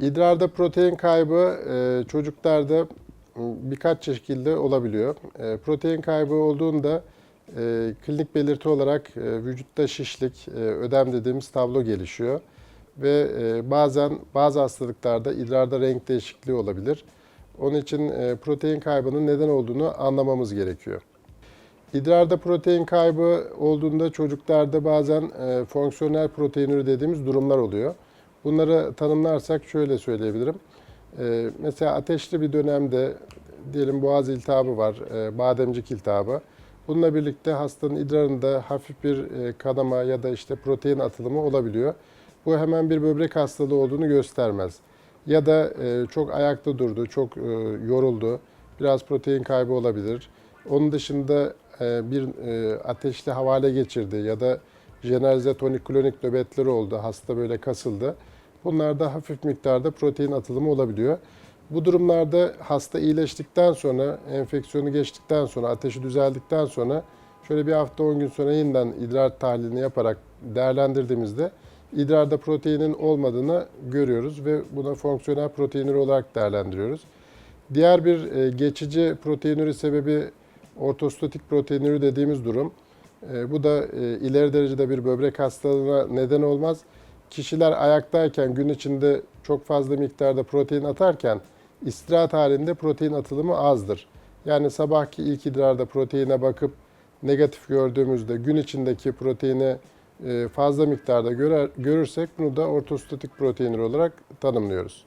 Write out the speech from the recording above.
İdrarda protein kaybı e, çocuklarda birkaç şekilde olabiliyor. E, protein kaybı olduğunda e, klinik belirti olarak vücutta şişlik, ödem dediğimiz tablo gelişiyor. Ve bazen bazı hastalıklarda idrarda renk değişikliği olabilir. Onun için protein kaybının neden olduğunu anlamamız gerekiyor. İdrarda protein kaybı olduğunda çocuklarda bazen fonksiyonel proteinürü dediğimiz durumlar oluyor. Bunları tanımlarsak şöyle söyleyebilirim. E, mesela ateşli bir dönemde diyelim boğaz iltihabı var, e, bademcik iltihabı. Bununla birlikte hastanın idrarında hafif bir e, kanama ya da işte protein atılımı olabiliyor. Bu hemen bir böbrek hastalığı olduğunu göstermez. Ya da e, çok ayakta durdu, çok e, yoruldu, biraz protein kaybı olabilir. Onun dışında e, bir e, ateşli havale geçirdi ya da jeneralize tonik klonik nöbetleri oldu, hasta böyle kasıldı. Bunlarda hafif miktarda protein atılımı olabiliyor. Bu durumlarda hasta iyileştikten sonra, enfeksiyonu geçtikten sonra, ateşi düzeldikten sonra şöyle bir hafta 10 gün sonra yeniden idrar tahlilini yaparak değerlendirdiğimizde idrarda proteinin olmadığını görüyoruz ve buna fonksiyonel proteinür olarak değerlendiriyoruz. Diğer bir e, geçici proteinürü sebebi ortostatik proteinürü dediğimiz durum. E, Bu da e, ileri derecede bir böbrek hastalığına neden olmaz. Kişiler ayaktayken gün içinde çok fazla miktarda protein atarken istirahat halinde protein atılımı azdır. Yani sabahki ilk idrarda proteine bakıp negatif gördüğümüzde gün içindeki proteini e, fazla miktarda görer, görürsek bunu da ortostatik proteinür olarak tanımlıyoruz.